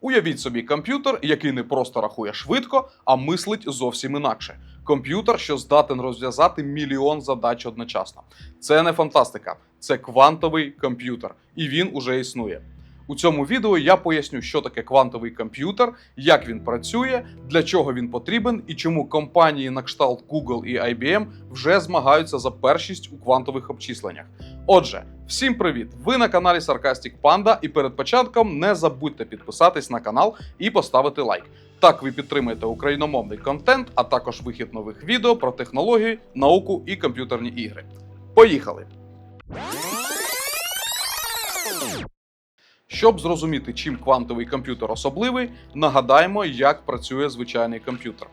Уявіть собі комп'ютер, який не просто рахує швидко, а мислить зовсім інакше. Комп'ютер, що здатен розв'язати мільйон задач одночасно. Це не фантастика, це квантовий комп'ютер, і він уже існує. У цьому відео я поясню, що таке квантовий комп'ютер, як він працює, для чого він потрібен і чому компанії на кшталт Google і IBM вже змагаються за першість у квантових обчисленнях. Отже, всім привіт! Ви на каналі Sarcastic Panda, і перед початком не забудьте підписатись на канал і поставити лайк. Так ви підтримаєте україномовний контент, а також вихід нових відео про технології, науку і комп'ютерні ігри. Поїхали! Щоб зрозуміти, чим квантовий комп'ютер особливий, нагадаємо, як працює звичайний комп'ютер.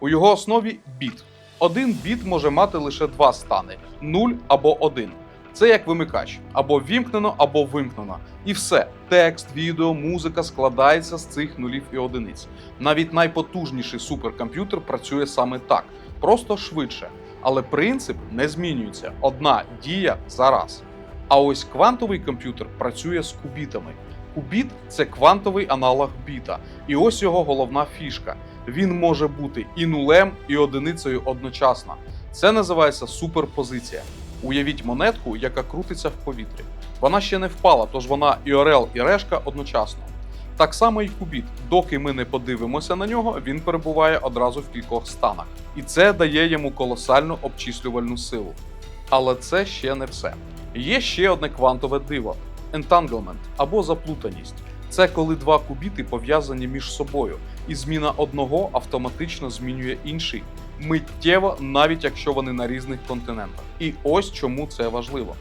У його основі біт. Один біт може мати лише два стани 0 або 1. Це як вимикач, або вімкнено, або вимкнено. І все. Текст, відео, музика складається з цих нулів і одиниць. Навіть найпотужніший суперкомп'ютер працює саме так, просто швидше. Але принцип не змінюється. Одна дія за раз. А ось квантовий комп'ютер працює з кубітами. Кубіт це квантовий аналог біта, і ось його головна фішка. Він може бути і нулем, і одиницею одночасно. Це називається суперпозиція. Уявіть монетку, яка крутиться в повітрі. Вона ще не впала, тож вона і орел, і решка одночасно. Так само і кубіт. Доки ми не подивимося на нього, він перебуває одразу в кількох станах, і це дає йому колосальну обчислювальну силу. Але це ще не все. Є ще одне квантове диво entanglement або заплутаність. Це коли два кубіти пов'язані між собою, і зміна одного автоматично змінює інший миттєво, навіть якщо вони на різних континентах. І ось чому це важливо.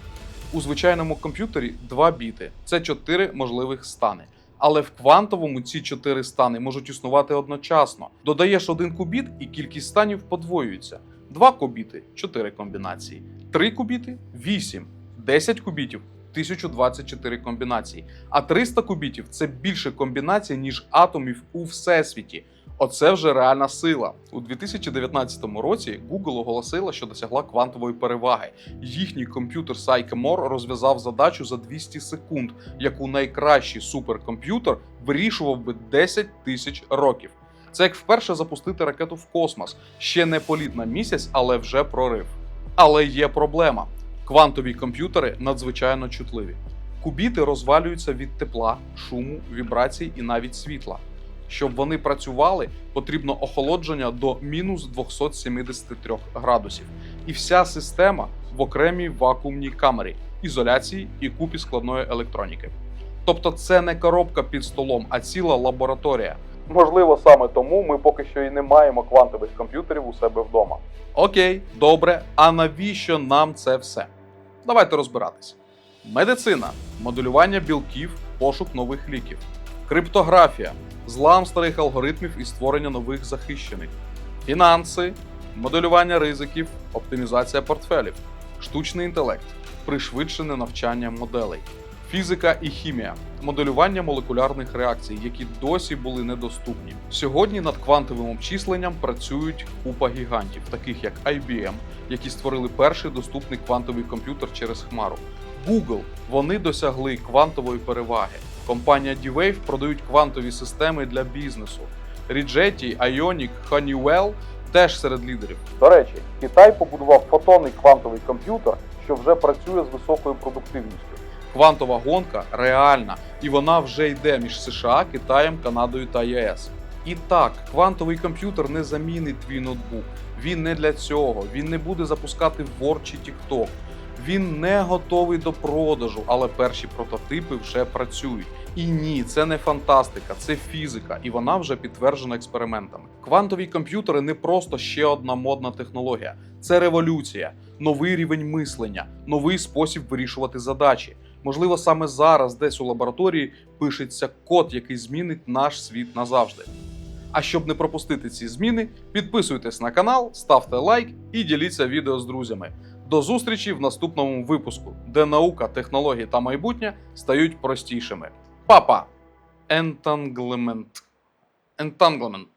У звичайному комп'ютері два біти це чотири можливих стани. Але в квантовому ці чотири стани можуть існувати одночасно. Додаєш один кубіт, і кількість станів подвоюється. Два кубіти 4 комбінації, 3 кубіти 8, 10 кубітів 1024 комбінації. А 300 кубітів це більше комбінацій, ніж атомів у всесвіті. Оце вже реальна сила. У 2019 році Google оголосила, що досягла квантової переваги. Їхній комп'ютер Sycamore розв'язав задачу за 200 секунд, яку найкращий суперкомп'ютер вирішував би 10 тисяч років. Це як вперше запустити ракету в космос. Ще не політ на місяць, але вже прорив. Але є проблема: квантові комп'ютери надзвичайно чутливі. Кубіти розвалюються від тепла, шуму, вібрацій і навіть світла. Щоб вони працювали, потрібно охолодження до мінус 273 градусів. І вся система в окремій вакуумній камері, ізоляції і купі складної електроніки. Тобто це не коробка під столом, а ціла лабораторія. Можливо, саме тому ми поки що і не маємо квантових комп'ютерів у себе вдома. Окей, добре. А навіщо нам це все? Давайте розбиратись. Медицина, моделювання білків, пошук нових ліків, криптографія, злам старих алгоритмів і створення нових захищених, фінанси, моделювання ризиків, оптимізація портфелів, штучний інтелект, пришвидшене навчання моделей, фізика і хімія, моделювання молекулярних реакцій, які досі були недоступні. Сьогодні над квантовим обчисленням працюють купа гігантів, таких як IBM, які створили перший доступний квантовий комп'ютер через Хмару. Google. Вони досягли квантової переваги. Компанія D-Wave продають квантові системи для бізнесу. Rigetti, Ionic, Honeywell теж серед лідерів. До речі, Китай побудував фотонний квантовий комп'ютер, що вже працює з високою продуктивністю. Квантова гонка реальна, і вона вже йде між США, Китаєм, Канадою та ЄС. І так, квантовий комп'ютер не замінить твій ноутбук. Він не для цього. Він не буде запускати Word чи TikTok. Він не готовий до продажу, але перші прототипи вже працюють. І ні, це не фантастика, це фізика, і вона вже підтверджена експериментами. Квантові комп'ютери не просто ще одна модна технологія, це революція, новий рівень мислення, новий спосіб вирішувати задачі. Можливо, саме зараз, десь у лабораторії, пишеться код, який змінить наш світ назавжди. А щоб не пропустити ці зміни, підписуйтесь на канал, ставте лайк і діліться відео з друзями. До зустрічі в наступному випуску, де наука, технології та майбутнє стають простішими. Папа! Ентанглемент. Entanglement.